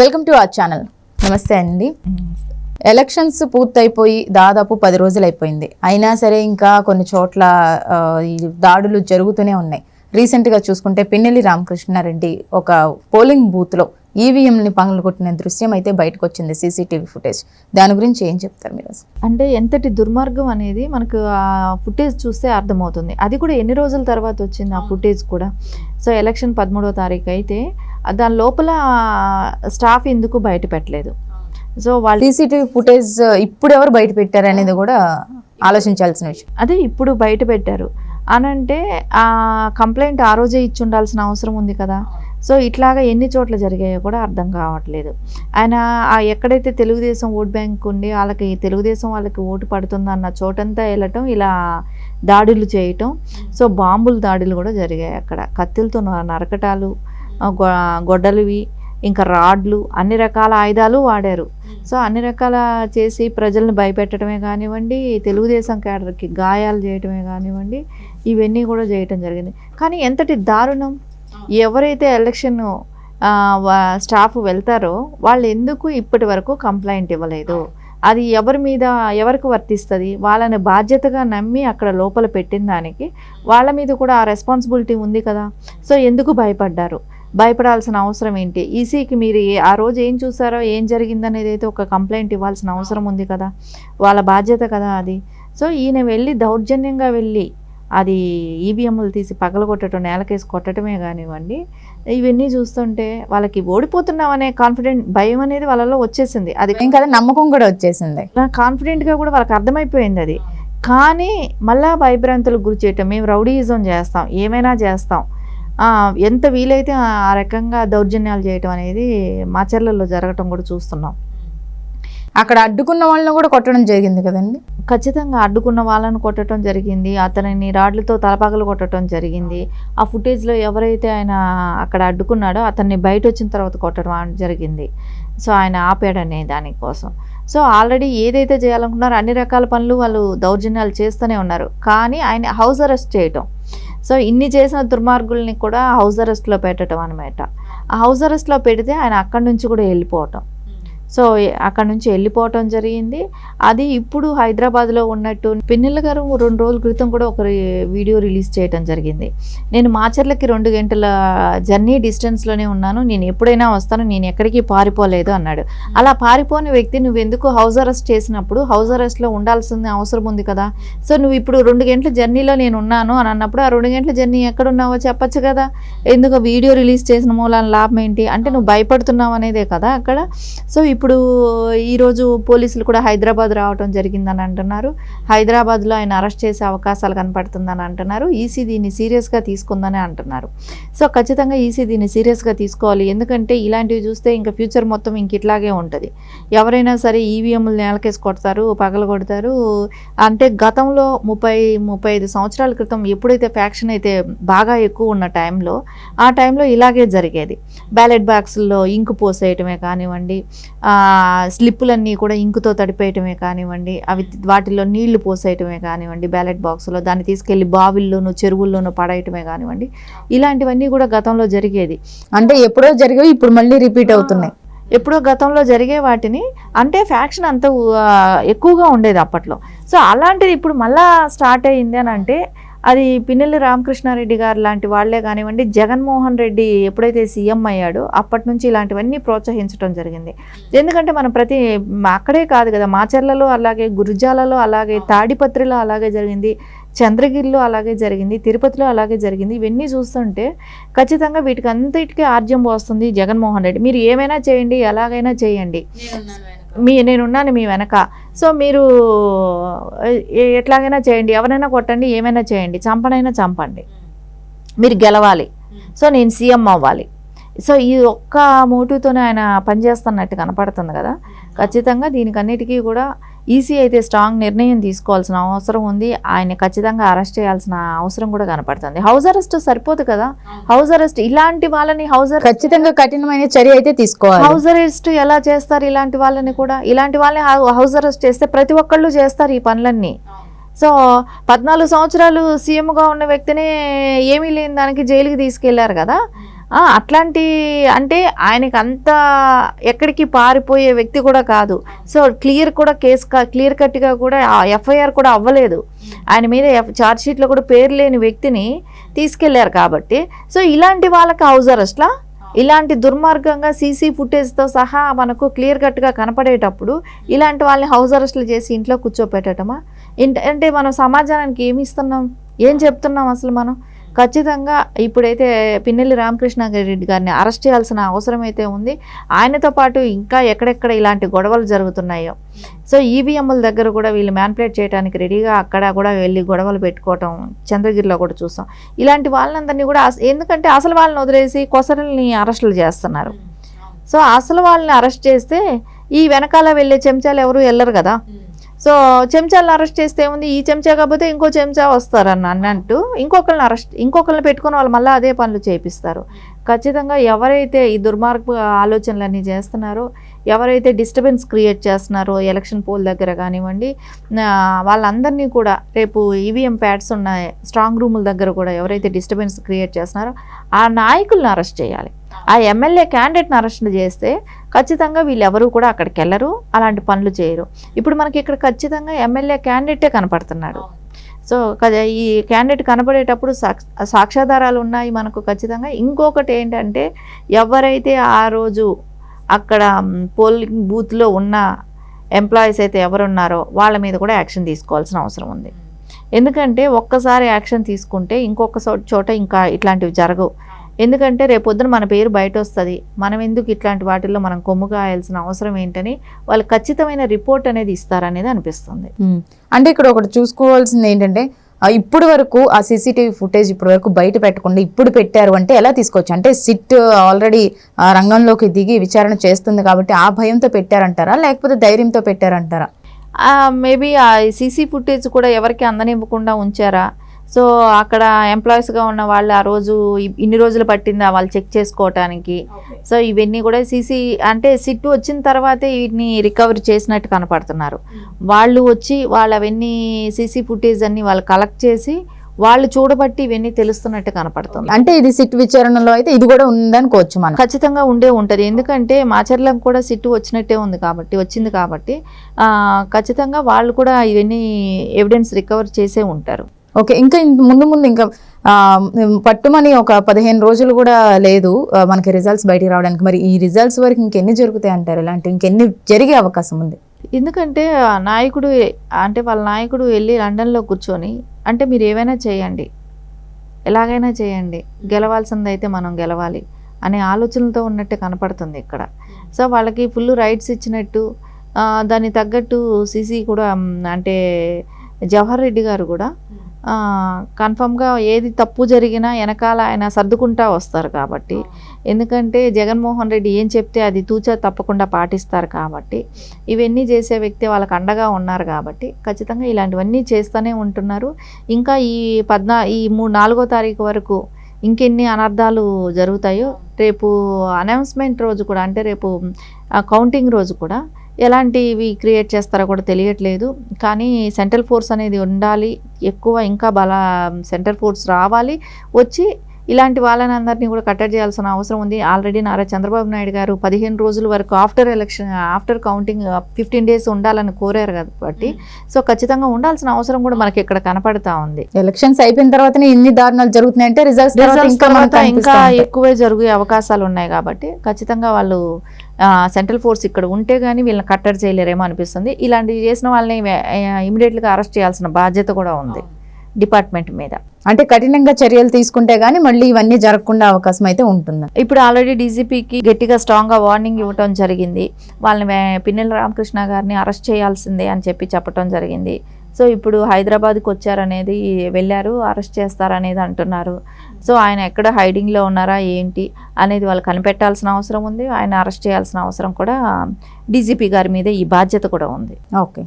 Welcome to our channel. నమస్తే అండి. Elections పూర్తయిపోయి దాదాపు పది రోజులు అయిపోయింది అయినా సరే ఇంకా కొన్ని చోట్ల దాడులు జరుగుతూనే ఉన్నాయి. రీసెంట్గా చూసుకుంటే పిన్నెల్లి రామకృష్ణారెడ్డి ఒక పోలింగ్ బూత్లో ఈవీఎంని పనులు కొట్టిన దృశ్యం అయితే బయటకు వచ్చింది సీసీటీవీ ఫుటేజ్. దాని గురించి ఏం చెప్తారు మీరు అంటే ఎంతటి దుర్మార్గం అనేది మనకు ఆ ఫుటేజ్ చూస్తే అర్థమవుతుంది. అది కూడా ఎన్ని రోజుల తర్వాత వచ్చింది ఆ ఫుటేజ్ కూడా? సో ఎలక్షన్ పదమూడవ తారీఖు అయితే దాని లోపల స్టాఫ్ ఎందుకు బయట పెట్టలేదు? సో వాళ్ళు సీసీటీవీ ఫుటేజ్ ఇప్పుడు ఎవరు బయట పెట్టారు అనేది కూడా ఆలోచించాల్సిన విషయం. అదే ఇప్పుడు బయట పెట్టారు. అనంటే ఆ కంప్లైంట్ ఆ రోజే ఇచ్చి ఉండాల్సిన అవసరం ఉంది కదా. సో ఇట్లాగా ఎన్ని చోట్ల జరిగాయో కూడా అర్థం కావట్లేదు. ఆయన ఆ ఎక్కడైతే తెలుగుదేశం ఓట్ బ్యాంక్ ఉండి వాళ్ళకి తెలుగుదేశం వాళ్ళకి ఓటు పడుతుందన్న చోటంతా వెళ్ళటం ఇలా దాడులు చేయటం సో బాంబుల దాడులు కూడా జరిగాయి అక్కడ. కత్తులతో నరకటాలు గొడ్డలివి ఇంకా రాడ్లు అన్ని రకాల ఆయుధాలు వాడారు. సో అన్ని రకాల చేసి ప్రజల్ని భయపెట్టడమే కానివ్వండి తెలుగుదేశం క్యాడర్కి గాయాలు చేయటమే కానివ్వండి ఇవన్నీ కూడా చేయటం జరిగింది. కానీ ఎంతటి దారుణం? ఎవరైతే ఎలక్షన్ స్టాఫ్ వెళ్తారో వాళ్ళు ఎందుకు ఇప్పటి వరకు కంప్లైంట్ ఇవ్వలేదు? అది ఎవరి మీద ఎవరికి వర్తిస్తుంది? వాళ్ళని బాధ్యతగా నమ్మి అక్కడ లోపల పెట్టిన దానికి వాళ్ళ మీద కూడా ఆ రెస్పాన్సిబిలిటీ ఉంది కదా? సో ఎందుకు భయపడ్డారు? భయపడాల్సిన అవసరం ఏంటి? ఈసీకి మీరు ఆ రోజు ఏం చూసారో ఏం జరిగిందనేది అయితే ఒక కంప్లైంట్ ఇవ్వాల్సిన అవసరం ఉంది కదా. వాళ్ళ బాధ్యత కదా అది. సో ఈయన వెళ్ళి దౌర్జన్యంగా వెళ్ళి అది ఈవీఎంలు తీసి పగలగొట్టడం నేలకేసి కొట్టడమే కానివ్వండి ఇవన్నీ చూస్తుంటే వాళ్ళకి ఓడిపోతున్నాం అనే కాన్ఫిడెంట్ భయం అనేది వాళ్ళలో వచ్చేసింది. అది కదా నమ్మకం కూడా వచ్చేసింది. కాన్ఫిడెంట్గా కూడా వాళ్ళకి అర్థమైపోయింది అది. కానీ మళ్ళా భయభ్రాంతులకు గురి చేయటం మేము రౌడీయిజం చేస్తాం ఏమైనా చేస్తాం ఎంత వీలైతే ఆ రకంగా దౌర్జన్యాలు చేయటం అనేది మాచర్లలో జరగటం కూడా చూస్తున్నాం. అక్కడ అడ్డుకున్న వాళ్ళని కూడా కొట్టడం జరిగింది కదండి? ఖచ్చితంగా అడ్డుకున్న వాళ్ళని కొట్టడం జరిగింది అతనిని రాడ్లతో తలపగలు కొట్టడం జరిగింది. ఆ ఫుటేజ్లో ఎవరైతే ఆయన అక్కడ అడ్డుకున్నాడో అతన్ని బయట వచ్చిన తర్వాత కొట్టడం జరిగింది. సో ఆయన ఆపాడనే దానికోసం. సో ఆల్రెడీ ఏదైతే చేయాలనుకున్నారో అన్ని రకాల పనులు వాళ్ళు దౌర్జన్యాలు చేస్తూనే ఉన్నారు. కానీ ఆయన హౌస్ అరెస్ట్ చేయటం. సో ఇన్ని చేసిన దుర్మార్గుల్ని కూడా హౌస్ అరెస్ట్లో పెట్టడం అనమాట హౌస్ అరెస్ట్లో పెడితే ఆయన అక్కడి నుంచి కూడా వెళ్ళిపోవటం. సో అక్కడ నుంచి వెళ్ళిపోవటం జరిగింది. అది ఇప్పుడు హైదరాబాద్లో ఉన్నట్టు పిన్నెల గారు రెండు రోజుల క్రితం కూడా ఒక వీడియో రిలీజ్ చేయడం జరిగింది. నేను మాచర్లకి రెండు గంటల జర్నీ డిస్టెన్స్లోనే ఉన్నాను. నేను ఎప్పుడైనా వస్తాను నేను ఎక్కడికి పారిపోలేదు అన్నాడు. అలా పారిపోని వ్యక్తి నువ్వు ఎందుకు హౌస్ అరెస్ట్ చేసినప్పుడు హౌస్ అరెస్ట్లో ఉండాల్సిన అవసరం ఉంది కదా. సో నువ్వు ఇప్పుడు రెండు గంటల జర్నీలో నేను ఉన్నాను అని అన్నప్పుడు ఆ రెండు గంటల జర్నీ ఎక్కడున్నావో చెప్పచ్చు కదా. ఎందుకు వీడియో రిలీజ్ చేసిన మూలాన లాభం ఏంటి? అంటే నువ్వు భయపడుతున్నావు అనేదే కదా అక్కడ. సో ఇప్పుడు ఇప్పుడు ఈరోజు పోలీసులు కూడా హైదరాబాద్ రావటం జరిగిందని అంటున్నారు. హైదరాబాద్లో ఆయన అరెస్ట్ చేసే అవకాశాలు కనపడుతుందని అంటున్నారు. ఈసీ దీన్ని సీరియస్గా తీసుకుందని అంటున్నారు. సో ఖచ్చితంగా ఈసీ దీన్ని సీరియస్గా తీసుకోవాలి. ఎందుకంటే ఇలాంటివి చూస్తే ఇంకా ఫ్యూచర్ మొత్తం ఇంక ఇట్లాగే ఉంటుంది. ఎవరైనా సరే ఈవీఎంలు నేలకేసి కొడతారు పగల కొడతారు. అంటే గతంలో ముప్పై ముప్పై ఐదు సంవత్సరాల క్రితం ఎప్పుడైతే ఫ్యాక్షన్ అయితే బాగా ఎక్కువ ఉన్న టైంలో ఆ టైంలో ఇలాగే జరిగేది. బ్యాలెట్ బాక్సుల్లో ఇంకు పోసేయటమే కానివ్వండి స్లిప్పులన్నీ కూడా ఇంకుతో తడిపేయటమే కానివ్వండి అవి వాటిలో నీళ్ళు పోసేయటమే కానివ్వండి బ్యాలెట్ బాక్స్లో దాన్ని తీసుకెళ్ళి బావిల్లోనూ చెరువుల్లోనూ పడేయటమే కానివ్వండి. ఇలాంటివన్నీ కూడా గతంలో జరిగేది. అంటే ఎప్పుడో జరిగేవి ఇప్పుడు మళ్ళీ రిపీట్ అవుతున్నాయి. ఎప్పుడో గతంలో జరిగే వాటిని అంటే ఫ్యాక్షన్ అంత ఎక్కువగా ఉండేది అప్పట్లో. సో అలాంటిది ఇప్పుడు మళ్ళా స్టార్ట్ అయ్యింది అని అంటే అది పిన్నెల్లి రామకృష్ణారెడ్డి గారు లాంటి వాళ్ళే కానివ్వండి జగన్మోహన్ రెడ్డి ఎప్పుడైతే సీఎం అయ్యాడో అప్పటి నుంచి ఇలాంటివన్నీ ప్రోత్సహించడం జరిగింది. ఎందుకంటే మనం ప్రతి అక్కడే కాదు కదా మాచర్లలో అలాగే గురుజాలలో అలాగే తాడిపత్రిలో అలాగే జరిగింది చంద్రగిరిలో అలాగే జరిగింది తిరుపతిలో అలాగే జరిగింది ఇవన్నీ చూస్తుంటే ఖచ్చితంగా వీటికి అంతటికీ ఆర్జ్యం వస్తుంది జగన్మోహన్ రెడ్డి. మీరు ఏమైనా చేయండి ఎలాగైనా చేయండి. మీ నేనున్నాను మీ వెనక. సో మీరు ఎట్లాగైనా చేయండి. ఎవరైనా కొట్టండి ఏమైనా చేయండి. చంపనైనా చంపండి. మీరు గెలవాలి. సో నేను సీఎం అవ్వాలి. సో ఈ ఒక్క మోటివ్తోనే ఆయన పనిచేస్తున్నట్టు కనపడుతుంది కదా. ఖచ్చితంగా దీనికన్నిటికీ కూడా ఈసీ అయితే స్ట్రాంగ్ నిర్ణయం తీసుకోవాల్సిన అవసరం ఉంది. ఆయన ఖచ్చితంగా అరెస్ట్ చేయాల్సిన అవసరం కూడా కనపడుతుంది. హౌస్ అరెస్ట్ సరిపోదు కదా? హౌస్ అరెస్ట్ ఇలాంటి వాళ్ళని హౌస్ ఖచ్చితంగా కఠినమైన చర్య అయితే తీసుకోవాలి. హౌస్ అరెస్ట్ ఎలా చేస్తారు ఇలాంటి వాళ్ళని కూడా? ఇలాంటి వాళ్ళని హౌస్ అరెస్ట్ చేస్తే ప్రతి ఒక్కళ్ళు చేస్తారు ఈ పనులన్నీ. సో పద్నాలుగు సంవత్సరాలు సీఎంగా ఉన్న వ్యక్తిని ఏమీ లేని దానికి జైలుకి తీసుకెళ్ళారు కదా? అట్లాంటి అంటే ఆయనకి అంత ఎక్కడికి పారిపోయే వ్యక్తి కూడా కాదు. సో క్లియర్ కూడా కేసు క్లియర్ కట్గా కూడా ఎఫ్ఐఆర్ కూడా అవ్వలేదు. ఆయన మీద ఛార్జ్ షీట్లో కూడా పేరు లేని వ్యక్తిని తీసుకెళ్ళారు కాబట్టి. సో ఇలాంటి వాళ్ళకి హౌస్ అరెస్ట్లా? ఇలాంటి దుర్మార్గంగా సీసీ ఫుటేజ్తో సహా మనకు క్లియర్ కట్గా కనపడేటప్పుడు ఇలాంటి వాళ్ళని హౌస్ అరెస్ట్లు చేసి ఇంట్లో కూర్చోపెట్టడమా అంటే మనం సమాజానికి ఏమి ఇస్తున్నాం? ఏం చెప్తున్నాం అసలు మనం? ఖచ్చితంగా ఇప్పుడైతే పిన్నెల్లి రామకృష్ణ రెడ్డి గారిని అరెస్ట్ చేయాల్సిన అవసరం అయితే ఉంది. ఆయనతో పాటు ఇంకా ఎక్కడెక్కడ ఇలాంటి గొడవలు జరుగుతున్నాయో. సో ఈవీఎంల దగ్గర కూడా వీళ్ళు మ్యాన్పులేట్ చేయడానికి రెడీగా అక్కడ కూడా వెళ్ళి గొడవలు పెట్టుకోవటం చంద్రగిరిలో కూడా చూసాం. ఇలాంటి వాళ్ళందరినీ కూడా ఎందుకంటే అసలు వాళ్ళని వదిలేసి కొసరల్ని అరెస్టులు చేస్తున్నారు. సో అసలు వాళ్ళని అరెస్ట్ చేస్తే ఈ వెనకాల వెళ్ళే చెంచాలు ఎవరు వెళ్ళరు కదా? సో చెంచాలను అరెస్ట్ చేస్తే ఏముంది? ఈ చెంచా కాకపోతే ఇంకో చెంచా వస్తారన్న అన్నట్టు ఇంకొకరిని అరెస్ట్ ఇంకొకరిని పెట్టుకొని వాళ్ళు మళ్ళీ అదే పనులు చేపిస్తారు. ఖచ్చితంగా ఎవరైతే ఈ దుర్మార్గ ఆలోచనలన్నీ చేస్తున్నారో ఎవరైతే డిస్టర్బెన్స్ క్రియేట్ చేస్తున్నారో ఎలక్షన్ పోల్ దగ్గర కానివ్వండి వాళ్ళందరినీ కూడా రేపు ఈవీఎం ప్యాడ్స్ ఉన్న స్ట్రాంగ్ రూముల దగ్గర కూడా ఎవరైతే డిస్టర్బెన్స్ క్రియేట్ చేస్తున్నారో ఆ నాయకులను అరెస్ట్ చేయాలి. ఆ ఎమ్మెల్యే క్యాండిడేట్ని అరెస్ట్ చేస్తే ఖచ్చితంగా వీళ్ళు ఎవరు కూడా అక్కడికి వెళ్ళరు అలాంటి పనులు చేయరు. ఇప్పుడు మనకి ఇక్కడ ఖచ్చితంగా ఎమ్మెల్యే క్యాండిడేటే కనపడుతున్నాడు. సో ఈ క్యాండిడేట్ కనబడేటప్పుడు సాక్ష సాక్ష్యాధారాలు ఉన్నాయి మనకు ఖచ్చితంగా. ఇంకొకటి ఏంటంటే ఎవరైతే ఆ రోజు అక్కడ పోలింగ్ బూత్లో ఉన్న ఎంప్లాయీస్ అయితే ఎవరున్నారో వాళ్ళ మీద కూడా యాక్షన్ తీసుకోవాల్సిన అవసరం ఉంది. ఎందుకంటే ఒక్కసారి యాక్షన్ తీసుకుంటే ఇంకొక చోట ఇంకా ఇట్లాంటివి జరగవు. ఎందుకంటే రేపొద్దున మన పేరు బయట వస్తుంది మనం ఎందుకు ఇట్లాంటి వాటిల్లో మనం కొమ్ము కాయాల్సిన అవసరం ఏంటని వాళ్ళు ఖచ్చితమైన రిపోర్ట్ అనేది ఇస్తారనేది అనిపిస్తుంది. అంటే ఇక్కడ ఒకటి చూసుకోవాల్సింది ఏంటంటే ఇప్పుడు వరకు ఆ సీసీటీవీ ఫుటేజ్ ఇప్పుడు వరకు బయట పెట్టకుండా ఇప్పుడు పెట్టారు అంటే ఎలా తీసుకోవచ్చు? అంటే సిట్ ఆల్రెడీ రంగంలోకి దిగి విచారణ చేస్తుంది కాబట్టి ఆ భయంతో పెట్టారంటారా? లేకపోతే ధైర్యంతో పెట్టారంటారా? మేబీ ఆ సీసీ ఫుటేజ్ కూడా ఎవరికి అందనివ్వకుండా ఉంచారా? సో అక్కడ ఎంప్లాయీస్గా ఉన్న వాళ్ళు ఆ రోజు ఇన్ని రోజులు పట్టిందా వాళ్ళు చెక్ చేసుకోవటానికి? సో ఇవన్నీ కూడా సీసీ అంటే సిట్ వచ్చిన తర్వాతే వీటిని రికవరీ చేసినట్టు కనపడుతున్నారు. వాళ్ళు వచ్చి వాళ్ళు అవన్నీ సీసీ ఫుటేజ్ అన్ని వాళ్ళు కలెక్ట్ చేసి వాళ్ళు చూడబట్టి ఇవన్నీ తెలుస్తున్నట్టు కనపడుతుంది. అంటే ఇది సిట్ విచారణలో అయితే ఇది కూడా ఉందనుకోవచ్చు మనం. ఖచ్చితంగా ఉండే ఉంటుంది. ఎందుకంటే మాచర్లకు కూడా సిట్టు వచ్చినట్టే ఉంది కాబట్టి వచ్చింది కాబట్టి ఖచ్చితంగా వాళ్ళు కూడా ఇవన్నీ ఎవిడెన్స్ రికవర్ చేసే ఉంటారు. ఓకే ఇంకా ముందు ముందు ఇంకా పట్టుమని ఒక పదిహేను రోజులు కూడా లేదు మనకి రిజల్ట్స్ బయటికి రావడానికి. మరి ఈ రిజల్ట్స్ వరకు ఇంకెన్ని జరుగుతాయి అంటారు? ఇలాంటి ఇంకెన్ని జరిగే అవకాశం ఉంది? ఎందుకంటే నాయకుడు అంటే వాళ్ళ నాయకుడు వెళ్ళి లండన్లో కూర్చొని అంటే మీరు ఏవైనా చేయండి. ఎలాగైనా చేయండి. గెలవాల్సింది అయితే మనం గెలవాలి అనే ఆలోచనలతో ఉన్నట్టే కనపడుతుంది ఇక్కడ. సో వాళ్ళకి ఫుల్ రైట్స్ ఇచ్చినట్టు దానికి తగ్గట్టు సీసీ కూడా అంటే జవహర్ రెడ్డి గారు కూడా కన్ఫామ్గా ఏది తప్పు జరిగినా వెనకాల ఆయన సర్దుకుంటా వస్తారు కాబట్టి. ఎందుకంటే జగన్మోహన్ రెడ్డి ఏం చెప్తే అది తూచా తప్పకుండా పాటిస్తారు కాబట్టి. ఇవన్నీ చేసే వ్యక్తి వాళ్ళకి అండగా ఉన్నారు కాబట్టి ఖచ్చితంగా ఇలాంటివన్నీ చేస్తూనే ఉంటున్నారు. ఇంకా ఈ పద్నా ఈ మూడు నాలుగో తారీఖు వరకు ఇంకెన్ని అనర్థాలు జరుగుతాయో రేపు అనౌన్స్మెంట్ రోజు కూడా అంటే రేపు కౌంటింగ్ రోజు కూడా ఎలాంటివి క్రియేట్ చేస్తారో కూడా తెలియట్లేదు. కానీ సెంట్రల్ ఫోర్స్ అనేది ఉండాలి. ఎక్కువ ఇంకా బల సెంట్రల్ ఫోర్స్ రావాలి. వచ్చి ఇలాంటి వాళ్ళని అందరినీ కూడా కట్టడి చేయాల్సిన అవసరం ఉంది. ఆల్రెడీ నారా చంద్రబాబు నాయుడు గారు పదిహేను రోజుల వరకు after election after counting fifteen days ఉండాలని కోరారు కాబట్టి. సో ఖచ్చితంగా ఉండాల్సిన అవసరం కూడా మనకి ఇక్కడ కనపడతా ఉంది. ఎలక్షన్స్ అయిపోయిన తర్వాతనే ఇన్ని దారుణాలు జరుగుతున్నాయంటే రిజల్ట్స్ తర్వాత రిజల్ట్స్ ఇంకా తర్వాత. ఎక్కువే జరిగే అవకాశాలు ఉన్నాయి కాబట్టి ఖచ్చితంగా వాళ్ళు సెంట్రల్ ఫోర్స్ ఇక్కడ ఉంటే కానీ వీళ్ళని కట్టడి చేయలేరేమో అనిపిస్తుంది. ఇలాంటివి చేసిన వాళ్ళని ఇమీడియట్గా అరెస్ట్ చేయాల్సిన బాధ్యత కూడా ఉంది. డిపార్ట్మెంట్ మీద. అంటే కఠినంగా చర్యలు తీసుకుంటే గానీ మళ్ళీ ఇవన్నీ జరగకుండా అవకాశం అయితే ఉంటుంది. ఇప్పుడు ఆల్రెడీ డీజీపీకి గట్టిగా స్ట్రాంగ్గా వార్నింగ్ ఇవ్వటం జరిగింది. వాళ్ళని పిన్నెల రామకృష్ణ గారిని అరెస్ట్ చేయాల్సిందే అని చెప్పి చెప్పటం జరిగింది. సో ఇప్పుడు హైదరాబాద్కి వచ్చారనేది వెళ్ళారు అరెస్ట్ చేస్తారనేది అంటున్నారు. సో ఆయన ఎక్కడ హైడింగ్లో ఉన్నారా ఏంటి అనేది వాళ్ళు కనిపెట్టాల్సిన అవసరం ఉంది. ఆయన అరెస్ట్ చేయాల్సిన అవసరం కూడా డీజీపీ గారి మీద ఈ బాధ్యత కూడా ఉంది. ఓకే.